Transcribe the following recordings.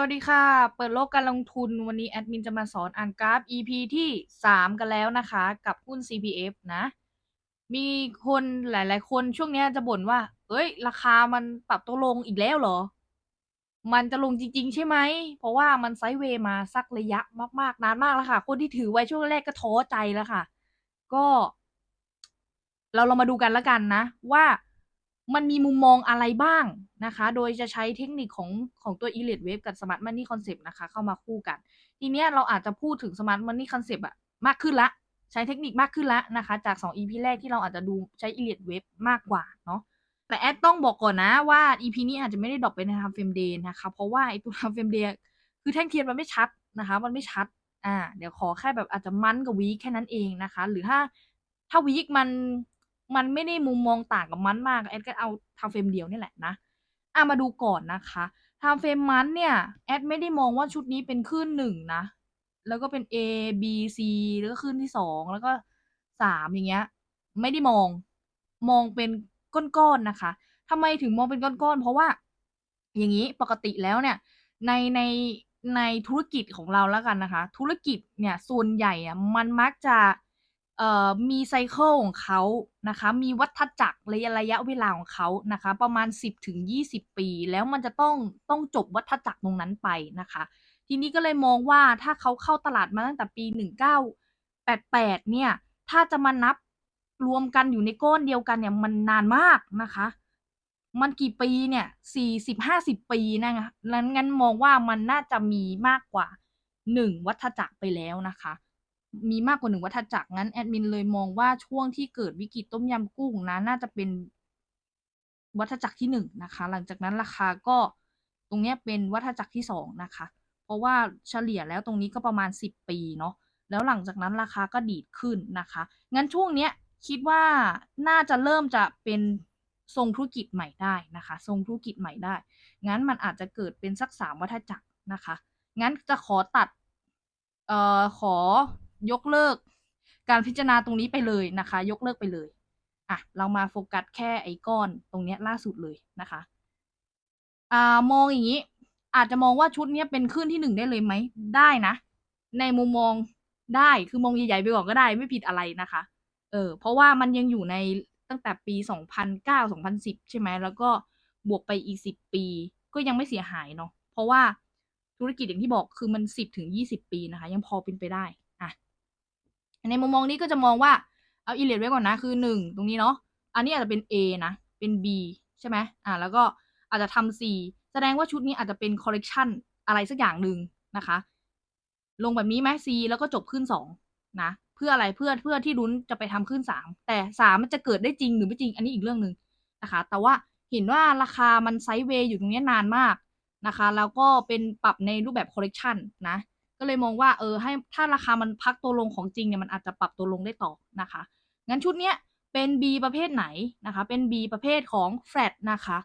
วัสดีค่ะ เปิดโลกการลงทุนวันนี้แอดมินจะมาสอนอ่านกราฟ EP ที่ 3 กันแล้วนะคะ กับหุ้น CPF นะ มีคนหลาย ๆ คนช่วงนี้จะบ่นว่า เอ้ย ราคามันปรับตัวลงอีกแล้วเหรอ มันจะลงจริง ๆ ใช่ไหม เพราะว่ามันไซด์เวย์มาสักระยะมาก ๆ นานมากแล้วค่ะ คนที่ถือไว้ช่วงแรกก็ท้อใจแล้วค่ะ ก็ เราลองมาดูกันแล้วกันนะ ว่า มันมีมุมมองอะไรบ้างนะคะ โดยจะใช้เทคนิคของของตัว Elite Wave กับ Smart Money Concept นะคะ เข้ามาคู่กัน ทีเนี้ยเราอาจจะพูดถึง Smart Money Concept อะมากขึ้นล้วใช้เทคนิคมากขึ้นล้วนะคะ จาก 2 EP แรกที่เราอาจจะดูใช้ Elite Wave มากกว่าเนาะแต่แอดต้องบอกก่อนนะว่า EP นี้อาจจะไม่ได้ดรอปไปใน Time Frame Day นะคะ เพราะว่าไอ้ตัว Time Frame Day คือแท่งเทียนมันไม่ชัดนะคะ มันไม่ชัด อ่า เดี๋ยวขอแค่แบบอาจจะมันกับวีคแค่นั้นเองนะคะ หรือถ้าถ้าวีคมัน มันไม่ได้มุมมองต่างกับมันมากแอดก็เอา Time Frame เดียวนี่แหละนะอะมาดูก่อนนะคะ Time Frame มันเนี่ยแอดไม่ได้มองว่าชุดนี้เป็นคลื่น1นะแล้วก็เป็น A B C แล้วก็คลื่นที่2แล้วก็3อย่างเงี้ย ไม่ได้มองมองเป็นก้อนๆนะคะทำไมถึงมองเป็นก้อนๆ เพราะว่า อย่างงี้ปกติแล้วเนี่ย ในในในธุรกิจของเราแล้วกันนะคะ ธุรกิจเนี่ยส่วนใหญ่อะมันมักจะ มีไซเคิลของเขานะคะ มีวัฏจักรระยะระยะเวลาของเขานะคะ ประมาณ 10-20 ปี แล้วมันจะต้องต้องจบวัฏจักรตรงนั้นไปนะคะ ทีนี้ก็เลยมองว่าถ้าเขาเข้าตลาดมาตั้งแต่ปี 1988 เนี่ย ถ้าจะมานับรวมกันอยู่ในก้อนเดียวกันเนี่ยมันนานมากนะคะ มันกี่ปีเนี่ย40-50ปีนะคะงั้นงั้นมองว่ามันน่าจะมีมากกว่า1วัฏจักรไปแล้วนะคะ มีมากกว่า1วัฏจักรงั้นแอดมินเลยมองว่าช่วงที่เกิดวิกฤตต้มยำกุ้งนะน่าจะเป็นวัฏจักรที่1นะคะ หลังจากนั้นราคาก็ตรงเนี้ยเป็นวัฏจักรที่2นะคะ เพราะว่าเฉลี่ยแล้วตรงนี้ก็ประมาณ 10 ปีเนาะแล้วหลังจากนั้นราคาก็ดีดขึ้นนะคะ งั้นช่วงเนี้ยคิดว่าน่าจะเริ่มจะเป็นทรงธุรกิจใหม่ได้นะคะ ทรงธุรกิจใหม่ได้ งั้นมันอาจจะเกิดเป็นสัก3วัฏจักรนะคะ งั้นจะขอตัด เอ่อ ขอ ยกเลิก การพิจารณาตรงนี้ไปเลยนะคะ ยกเลิกไปเลยอะเรามาโฟกัสแค่ไอ้ก้อนตรงเนี้ยล่าสุดเลยนะคะอ่ามองอย่างงี้ อาจจะมองว่าชุดเนี้ยเป็นคลื่นที่1ได้เลยไหมได้นะ ในมุมมองได้คือมองใหญ่ๆไปก่อนก็ได้ไม่ผิดอะไรนะคะ เออเพราะว่ามันยังอยู่ในตั้งแต่ปี 2009-2010 ใช่ไหมแล้วก็บวกไปอีก 10 ปี ก็ยังไม่เสียหายเนาะเพราะว่าธุรกิจอย่างที่บอกคือมัน 10-20 ปีนะคะ ยังพอเป็นไปได้ ในมุมมองนี้ก็จะมองว่าเอา Elite ไว้ก่อนนะคือ 1 ตรงนี้เนาะอันนี้อาจจะเป็น A นะเป็น B ใช่ไหมอ่าแล้วก็อาจจะทำ C แสดงว่าชุดนี้อาจจะเป็นคอร์เรกชันอะไรสักอย่างหนึ่งนะคะ ลงแบบนี้ไหม C แล้วก็จบขึ้น 2 นะ เพื่ออะไรเพื่อเพื่อที่ลุ้นจะไปทำขึ้น 3 แต่ 3 มันจะเกิดได้จริงหรือไม่จริงอันนี้อีกเรื่องหนึ่งนะคะ แต่ว่าเห็นว่าราคามันไซด์เวย์อยู่ตรงนี้นานมากนะคะ แล้วก็เป็นปรับในรูปแบบคอร์เรกชันนะ ก็เลยมองว่าเออให้ถ้าราคามันพักตัวลงของจริงเนี่ยมันอาจจะปรับตัวลงได้ต่อนะคะ งั้นชุดเนี้ยเป็น B ประเภทไหนนะคะ เป็น B ประเภทของ Flat นะคะ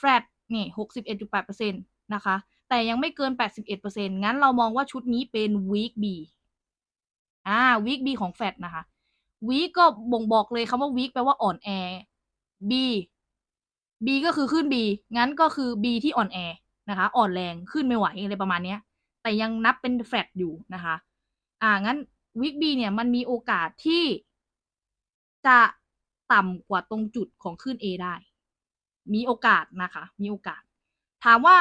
Flat นี่61.8%นตนะคะ แต่ยังไม่เกิน81%งั้นเรามองว่าชุดนี้เป็น Weak B อ่า Weak B ของ Flat นะคะ Weak ก็บ่งบอกเลยคำว่า Weak แปลว่าอ่อนแอ B B ก็คือคลื่น B งั้นก็คือ B ที่อ่อนแอนะคะ อ่อนแรงขึ้นไม่ไหวอะไรประมาณเนี้ย แต่ยังนับเป็น Flat อยู่นะคะ อ่า งั้น Weak B เนี่ยมันมีโอกาสที่จะต่ำกว่าตรงจุดของคลื่น A ได้ มีโอกาสนะคะ มีโอกาส ถามว่า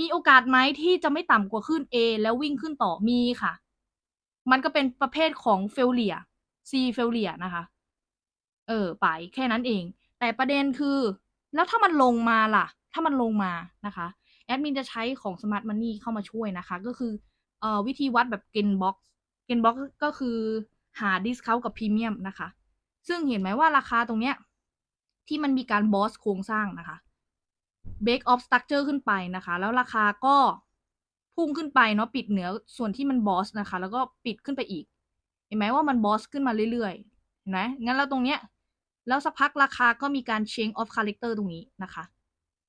มีโอกาสไหมที่จะไม่ต่ำกว่าคลื่น A แล้ววิ่งขึ้นต่อ มีค่ะ มันก็เป็นประเภทของ Failure C Failure นะคะ เออ ไปแค่นั้นเอง แต่ประเด็นคือ แล้วถ้ามันลงมาล่ะ ถ้ามันลงมานะคะ แอดมินจะใช้ของ Smart Money เข้ามาช่วยนะคะ ก็คือเอ่อวิธีวัดแบบ Gain Box Gain Box ก็คือหาดิสเคากับพรีเมียมนะคะ ซึ่งเห็นไหมว่าราคาตรงเนี้ยที่มันมีการ Boss โครงสร้างนะคะ Break of Structure ขึ้นไปนะคะ แล้วราคาก็พุ่งขึ้นไปเนาะปิดเหนือส่วนที่มัน Boss นะคะ แล้วก็ปิดขึ้นไปอีก เห็นไหมว่ามัน Boss ขึ้นมาเรื่อยๆเห็นไหมงั้นแล้วตรงเนี้ยแล้วสักพักราคาก็มีการ Change of Character ตรงนี้นะคะ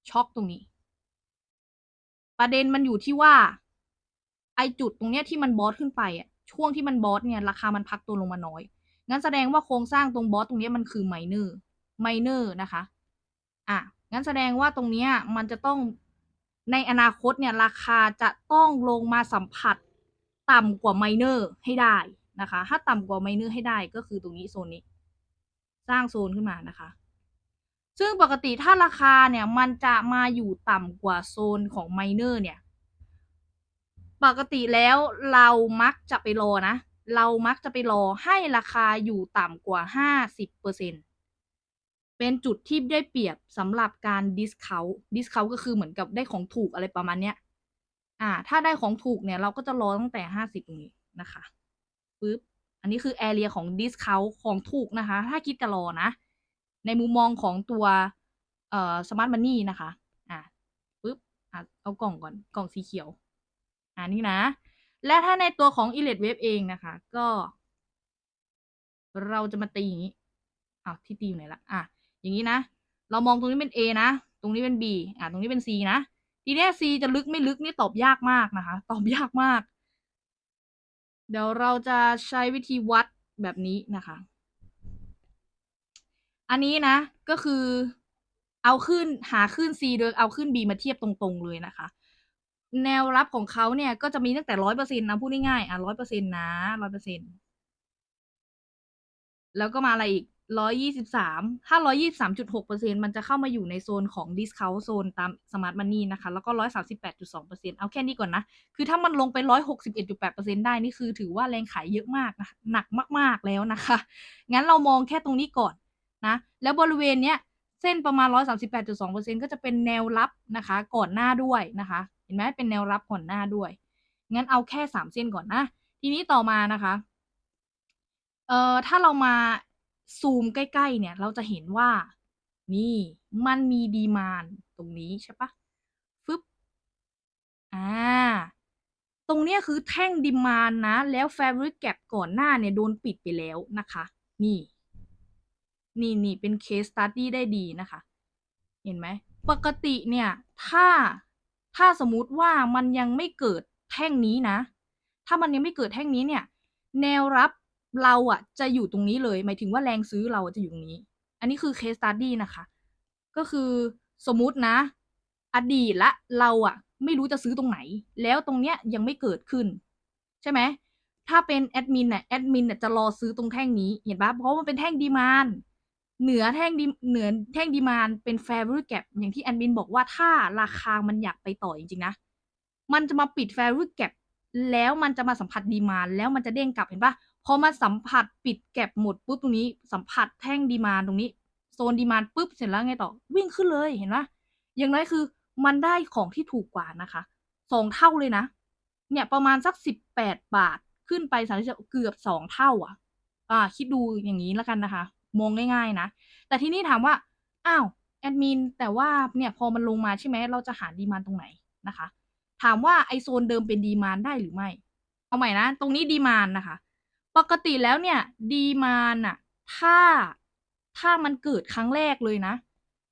ช็อกตรงนี้ ประเด็นมันอยู่ที่ว่า ไอจุดตรงเนี้ยที่มัน Boss ขึ้นไปอะช่วงที่มัน Boss เนี่ยราคามันพักตัวลงมาน้อย งั้นแสดงว่าโครงสร้างตรง Boss ตรงเนี้ยมันคือ Minor Minor นอร์นะคะ อ่างั้นแสดงว่าตรงเนี้ยมันจะต้องในอนาคตเนี่ยราคาจะต้องลงมาสัมผัสต่ำกว่าไมเนอร์ให้ได้นะคะ ถ้าต่ำกว่าไมเนอร์ให้ได้ก็คือตรงนี้โซนนี้ สร้างโซนขึ้นมานะคะ ซึ่งปกติถ้าราคาเนี่ยมันจะมาอยู่ต่ำกว่าโซนของไมเนอร์เนี่ย ปกติแล้วเรามักจะไปรอนะ เรามักจะไปรอให้ราคาอยู่ต่ำกว่าห้าสิบเปอร์เซ็นเป็นจุดที่ได้เปรียบสำหรับการดิสเคาดิสเคาก็คือเหมือนกับได้ของถูกอะไรประมาณเนี้ย อ่า ถ้าได้ของถูกเนี่ย เราก็จะรอตั้งแต่ห้าสิบตรงนี้นะคะปึ๊บอันนี้คือแอเรียของดิสเคาของถูกนะคะ ถ้าคิดจะรอนะ ในมุมมองของตัวเอ่อสมาร์ทมันนี่นะคะอ่าปึ๊บอะเอากล่องก่อนกล่องสีเขียวอ่านี่นะ และถ้าในตัวของ e l e t Wave เองนะคะ ก็ เราจะมาตีอย่างนี้อ้าวที่ตีอยู่ไหนละอะอย่างนี้นะ เรามองตรงนี้เป็น A นะ ตรงนี้เป็น B อะตรงนี้เป็น C นะ ทีเนี้ย C จะลึกไม่ลึกนี่ตอบยากมากนะคะ ตอบยากมาก เดี๋ยวเราจะใช้วิธีวัดแบบนี้นะคะ อันนี้นะ ก็คือเอาขึ้นหาขึ้น C โดยเอาขึ้น B มาเทียบตรงๆเลยนะคะ แนวรับของเขาเนี่ยก็จะมีตั้งแต่ร้อยเปอร์เซ็นต์นะพูดง่ายๆอะร้อยเปอร์เซ็นต์นะร้อยเปอร์เซ็นต์แล้วก็มาอะไรอีกร้อยยี่สิบสามถ้าร้อยยี่สามจุดหกเปอร์เซ็นมันจะเข้ามาอยู่ในโซนของ discount โซนตาม smart money นะคะ แล้วก็ร้อยสามสิบแปดจุดสองเปอร์เซ็นเอาแค่นี้ก่อนนะ คือถ้ามันลงไปร้อยหกสิบเอ็ดจุดแปดเปอร์เซ็นได้นี่คือถือว่าแรงขายเยอะมากนะหนักมาก ๆแล้วนะคะ งั้นเรามองแค่ตรงนี้ก่อน นะแล้วบริเวณเนี้ยเส้นประมาณ 138.2%ก็จะเป็นแนวรับนะคะ ก่อนหน้าด้วยนะคะ เห็นไหมเป็นแนวรับก่อนหน้าด้วย งั้นเอาแค่ 3 เส้นก่อนนะ ทีนี้ต่อมานะคะ เอ่อ ถ้าเรามาซูมใกล้ ๆ เนี่ย เราจะเห็นว่า นี่มันมีดีมานตรงนี้ใช่ปะฟึบ อ่า ตรงเนี้ยคือแท่งดีมานนะ แล้ว Fabric Gap ก่อนหน้าเนี่ยโดนปิดไปแล้วนะคะ นี่ นี่นี่เป็นเคสตัดดี้ได้ดีนะคะ เห็นไหม ปกติเนี่ย ถ้าถ้าสมมติว่ามันยังไม่เกิดแท่งนี้นะ ถ้ามันยังไม่เกิดแท่งนี้เนี่ย แนวรับเราอะจะอยู่ตรงนี้เลย หมายถึงว่าแรงซื้อเราจะอยู่ตรงนี้ อันนี้คือเคสตัดดี้นะคะ ก็คือสมมตินะ อดีตละเราอะไม่รู้จะซื้อตรงไหน แล้วตรงเนี้ยยังไม่เกิดขึ้น ใช่ไหมถ้าเป็นแอดมินน่ะแอดมินน่ะจะรอซื้อตรงแท่งนี้ เห็นปะเพราะมันเป็นแท่งดีมาน เหนือแท่งดีเหนือแท่งดีมานเป็น favorite gap อย่างที่แอดมินบอกว่าถ้าราคามันอยากไปต่อจริงๆนะ มันจะมาปิด favorite gap แล้วมันจะมาสัมผัสดีมานแล้วมันจะเด้งกลับเห็นปะพอมาสัมผัสปิดแก็บหมดปุ๊บตรงนี้สัมผัสแท่งดีมานตรงนี้ โซนดีมานปุ๊บเสร็จแล้วไงต่อวิ่งขึ้นเลยเห็นปะอย่างน้อยคือมันได้ของที่ถูกกว่านะคะสองเท่าเลยนะ เนี่ยประมาณสักสิบแปดบาทขึ้นไปสามสิบเกือบสองเท่า อะ อ่า คิดดูอย่างนี้แล้วกันนะคะ มองง่ายๆนะ แต่ที่นี่ถามว่า อ้าวแอดมินแต่ว่าเนี่ยพอมันลงมาใช่ไหมเราจะหาดีมานตรงไหนนะคะ ถามว่าไอโซนเดิมเป็นดีมานได้หรือไม่ เอาใหม่นะ ตรงนี้ดีมานนะคะ ปกติแล้วเนี่ยดีมานอะถ้าถ้ามันเกิดครั้งแรกเลยนะ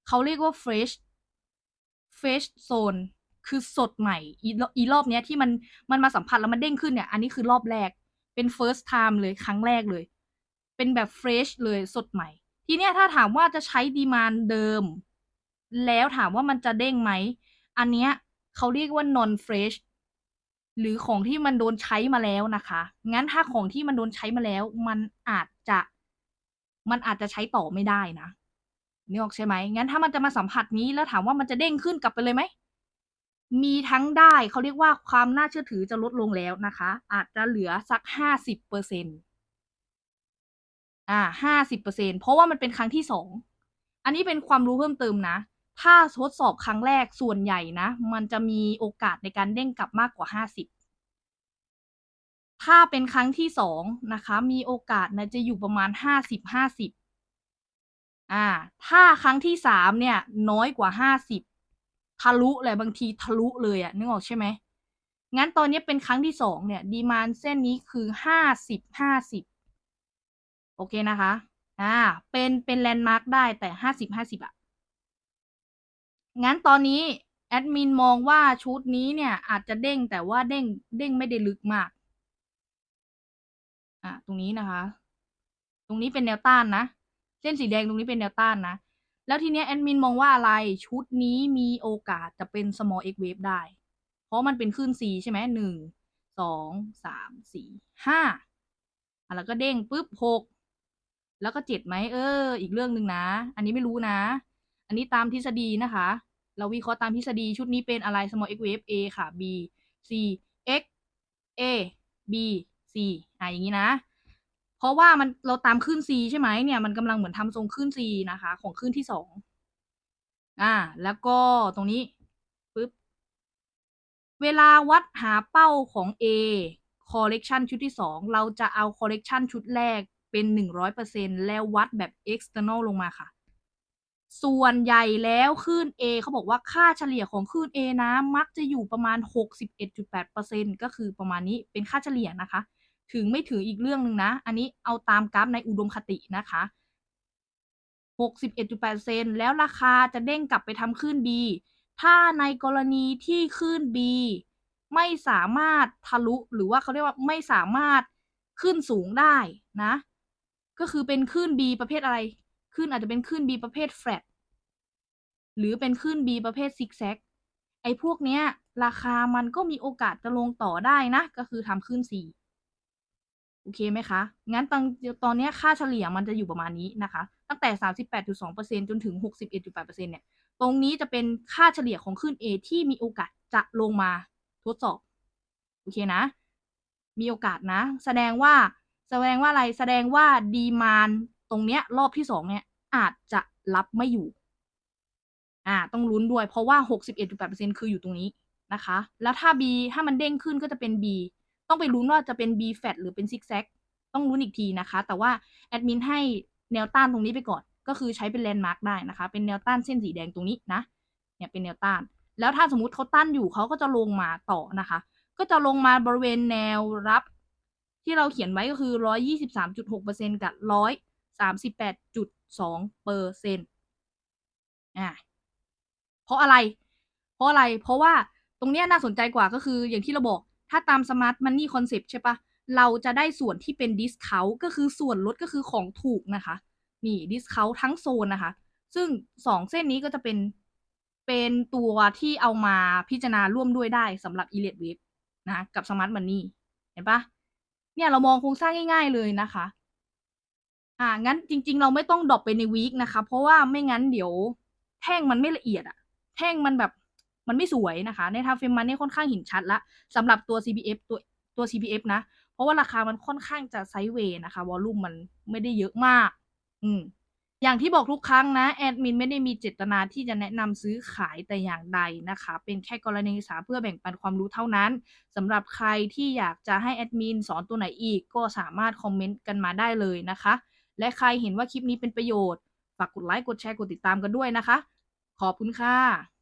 เขาเรียกว่า fresh fresh zone คือสดใหม่ อีอีรอบเนี้ยที่มันมันมาสัมผัสแล้วมันเด้งขึ้นเนี่ย อันนี้คือรอบแรกเป็น first time เลยครั้งแรกเลย เป็นแบบ fresh เลยสดใหม่ ทีเนี้ยถ้าถามว่าจะใช้ดีมานเดิม แล้วถามว่ามันจะเด้งไหม อันเนี้ยเขาเรียกว่า non fresh หรือของที่มันโดนใช้มาแล้วนะคะ งั้นถ้าของที่มันโดนใช้มาแล้ว มันอาจจะ มันอาจจะใช้ต่อไม่ได้นะนึกออกใช่ไหม งั้นถ้ามันจะมาสัมผัสนี้แล้วถามว่ามันจะเด้งขึ้นกลับไปเลยไหม มีทั้งได้เขาเรียกว่าความน่าเชื่อถือจะลดลงแล้วนะคะ อาจจะเหลือสักห้าสิบเปอร์เซ็นต์ อ่าห้าสิบเปอร์เซ็นเพราะว่ามันเป็นครั้งที่สองอันนี้เป็นความรู้เพิ่มเติมนะ ถ้าทดสอบครั้งแรกส่วนใหญ่นะ มันจะมีโอกาสในการเด้งกลับมากกว่าห้าสิบถ้าเป็นครั้งที่สองนะคะ มีโอกาสนะจะอยู่ประมาณห้าสิบห้าสิบอ่า ถ้าครั้งที่สามเนี่ย น้อยกว่าห้าสิบทะลุเลยบางทีทะลุเลยอะนึกออกใช่ไหมงั้นตอนนี้เป็นครั้งที่สองเนี่ย ดีมานเส้นนี้คือห้าสิบห้าสิบ โอเคนะคะ อ่า เป็นเป็นแลนด์มาร์กได้แต่ห้าสิบห้าสิบอะงั้นตอนนี้แอดมินมองว่าชุดนี้เนี่ยอาจจะเด้งแต่ว่าเด้งเด้งไม่ได้ลึกมาก อะตรงนี้นะคะ ตรงนี้เป็นแนวต้านนะ เส้นสีแดงตรงนี้เป็นแนวต้านนะ แล้วทีเนี้ยแอดมินมองว่าอะไรชุดนี้มีโอกาสจะเป็น small x wave ได้ เพราะมันเป็นคลื่น C ใช่ไหมหนึ่งสองสามสี่ห้าแล้วก็เด้งปุ๊บหก แล้วก็เจ็ดไหมเออ อีกเรื่องหนึ่งนะ อันนี้ไม่รู้นะ อันนี้ตามทฤษฎีนะคะ เราวิเคราะห์ตามทฤษฎีชุดนี้เป็นอะไร small x wave A ค่ะ B C X A B C อะอย่างนี้นะ เพราะว่ามันเราตามคลื่น C ใช่ไหมเนี่ยมันกำลังเหมือนทำทรงคลื่น C นะคะ ของคลื่นที่สองอ่า แล้วก็ตรงนี้ปึ๊บเวลาวัดหาเป้าของ A collection ชุดที่สองเราจะเอา collection ชุดแรก เป็นหนึ่งร้อยเปอร์เซ็นแล้ววัดแบบ external ลงมาค่ะ ส่วนใหญ่แล้วคลื่น A เขาบอกว่าค่าเฉลี่ยของคลื่น A นะ มักจะอยู่ประมาณ 61.8%ก็คือประมาณนี้เป็นค่าเฉลี่ยนะคะ ถึงไม่ถึงอีกเรื่องหนึ่งนะ อันนี้เอาตามกราฟในอุดมคตินะคะ 61.8%แล้วราคาจะเด้งกลับไปทำคลื่น B ถ้าในกรณีที่คลื่น B ไม่สามารถทะลุหรือว่าเขาเรียกว่าไม่สามารถขึ้นสูงได้นะ ก็คือเป็นคลื่น B ประเภทอะไรคลื่นอาจจะเป็นคลื่น B ประเภท flat หรือเป็นคลื่น B ประเภทซิกแซกไอ้พวกเนี้ย ราคามันก็มีโอกาสจะลงต่อได้นะ ก็คือทำคลื่น C โอเคไหมคะ งั้นตอนตอนนี้ค่าเฉลี่ยมันจะอยู่ประมาณนี้นะคะ ตั้งแต่ 38.2%จนถึง 61.8%เนี่ย ตรงนี้จะเป็นค่าเฉลี่ยของคลื่น A ที่มีโอกาสจะลงมาทดสอบ โอเคนะ มีโอกาสนะ แสดงว่า แสดงว่าอะไรแสดงว่าดีมานตรงเนี้ย รอบที่สองเนี่ยอาจจะรับไม่อยู่ อ่า ต้องลุ้นด้วย เพราะว่า 61.8%คืออยู่ตรงนี้นะคะ แล้วถ้า B ถ้ามันเด้งขึ้นก็จะเป็น B ต้องไปลุ้นว่าจะเป็น B flat หรือเป็นซิกแซกต้องลุ้นอีกทีนะคะ แต่ว่าแอดมินให้แนวต้านตรงนี้ไปก่อน ก็คือใช้เป็นแลนด์มาร์กได้นะคะ เป็นแนวต้านเส้นสีแดงตรงนี้นะ เนี่ยเป็นแนวต้าน แล้วถ้าสมมติเขาต้านอยู่เขาก็จะลงมาต่อนะคะ ก็จะลงมาบริเวณแนวรับ ที่เราเขียนไว้ก็คือ123.6%กับ138.2%เปอร์เซ็นต์อ่าเพราะอะไร เพราะอะไร เพราะว่าตรงเนี้ยน่าสนใจกว่าก็คืออย่างที่เราบอก ถ้าตาม Smart Money Concept ใช่ปะเราจะได้ส่วนที่เป็น Discount ก็คือส่วนลดก็คือของถูกนะคะ นี่ Discount ทั้งโซนนะคะ ซึ่งสองเส้นนี้ก็จะเป็นเป็นตัวที่เอามาพิจารณาร่วมด้วยได้สำหรับ Elite Wave นะ กับ Smart Money เห็นปะ เนี่ยเรามองโครงสร้างง่าย ๆเลยนะคะ อ่า งั้นจริง ๆ เราไม่ต้องดรอปไปในวีคนะคะ เพราะว่าไม่งั้นเดี๋ยวแท่งมันไม่ละเอียดอะแท่งมันแบบมันไม่สวยนะคะ ในทางเฟรมมันนี่ค่อนข้างเห็นชัดละสำหรับตัว CPF ตัวตัว CPF นะ เพราะว่าราคามันค่อนข้างจะไซด์เวย์นะคะวอลลุ่มมันไม่ได้เยอะมาก อืม อย่างที่บอกทุกครั้งนะ แอดมินไม่ได้มีเจตนาที่จะแนะนำซื้อขายแต่อย่างใดนะคะ เป็นแค่กรณีศึกษาเพื่อแบ่งปันความรู้เท่านั้นสำหรับใครที่อยากจะให้แอดมินสอนตัวไหนอีก ก็สามารถคอมเมนต์กันมาได้เลยนะคะ และใครเห็นว่าคลิปนี้เป็นประโยชน์ ฝากกดไลค์กดแชร์กดติดตามกันด้วยนะคะ ขอบคุณค่ะ